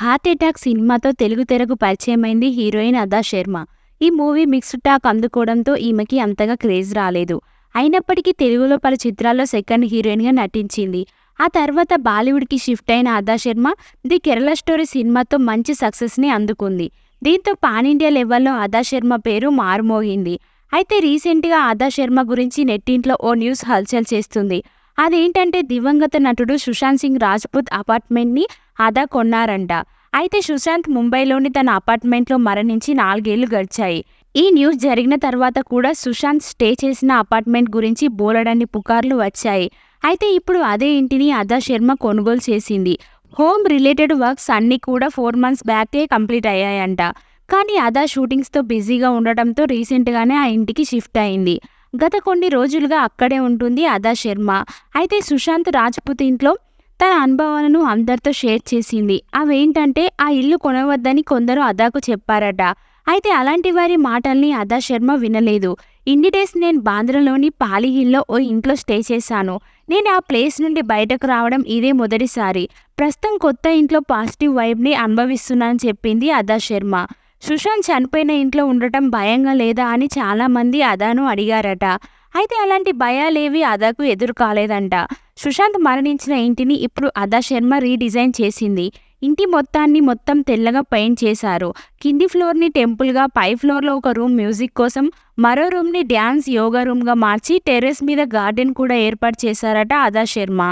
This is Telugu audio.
హార్ట్ అటాక్ సినిమాతో తెలుగు తెరకు పరిచయమైంది హీరోయిన్ అదా శర్మ. ఈ మూవీ మిక్స్డ్ టాక్ అందుకోవడంతో ఈమెకి అంతగా క్రేజ్ రాలేదు. అయినప్పటికీ తెలుగులో పలు చిత్రాల్లో సెకండ్ హీరోయిన్గా నటించింది. ఆ తర్వాత బాలీవుడ్కి షిఫ్ట్ అయిన అదా శర్మ ది కేరళ స్టోరీ సినిమాతో మంచి సక్సెస్ని అందుకుంది. దీంతో పాన్ ఇండియా లెవెల్లో అదా శర్మ పేరు మారుమోగింది. అయితే రీసెంట్గా అదా శర్మ గురించి నెట్టింట్లో ఓ న్యూస్ హల్చల్ చేస్తుంది. అదేంటంటే దివంగత నటుడు సుశాంత్ సింగ్ రాజ్పుత్ అపార్ట్మెంట్ని అదా కొన్నారంట. అయితే సుశాంత్ ముంబైలోని తన అపార్ట్మెంట్లో మరణించి నాలుగేళ్ళు గడిచాయి. ఈ న్యూస్ జరిగిన తర్వాత కూడా సుశాంత్ స్టే చేసిన అపార్ట్మెంట్ గురించి బోలెడన్ని పుకార్లు వచ్చాయి. అయితే ఇప్పుడు అదే ఇంటిని అదా శర్మ కొనుగోలు చేసింది. హోమ్ రిలేటెడ్ వర్క్స్ అన్నీ కూడా ఫోర్ మంత్స్ బ్యాకే కంప్లీట్ అయ్యాయంట. కానీ అదా షూటింగ్స్తో బిజీగా ఉండటంతో రీసెంట్గానే ఆ ఇంటికి షిఫ్ట్ అయింది. గత కొన్ని రోజులుగా అక్కడే ఉంటుంది అదా శర్మ. అయితే సుశాంత్ రాజ్పుత్ ఇంట్లో తన అనుభవాలను అందరితో షేర్ చేసింది. అవేంటంటే ఆ ఇల్లు కొనవద్దని కొందరు అదాకు చెప్పారట. అయితే అలాంటి వారి మాటల్ని అదా శర్మ వినలేదు. ఇన్ని డేస్ నేను బాంద్రాలోని పాలిహిల్లో ఓ ఇంట్లో స్టే చేశాను. నేను ఆ ప్లేస్ నుండి బయటకు రావడం ఇదే మొదటిసారి. ప్రస్తుతం కొత్త ఇంట్లో పాజిటివ్ వైబ్ని అనుభవిస్తున్నానని చెప్పింది అదా శర్మ. సుశాంత్ చనిపోయిన ఇంట్లో ఉండటం భయంగా లేదా అని చాలామంది అదాను అడిగారట. అయితే అలాంటి భయాలేవి అదాకు ఎదురు కాలేదంట సుశాంత్ మరణించిన ఇంటిని ఇప్పుడు అదా శర్మ రీడిజైన్ చేసింది. ఇంటి మొత్తాన్ని మొత్తం తెల్లగా పెయింట్ చేశారు. కింది ఫ్లోర్ని టెంపుల్గా పై ఫ్లోర్లో ఒక రూమ్ మ్యూజిక్ కోసం మరో రూమ్ని డ్యాన్స్ యోగా రూమ్గా మార్చి టెర్రస్ మీద గార్డెన్ కూడా ఏర్పాటు చేశారట అదా శర్మ.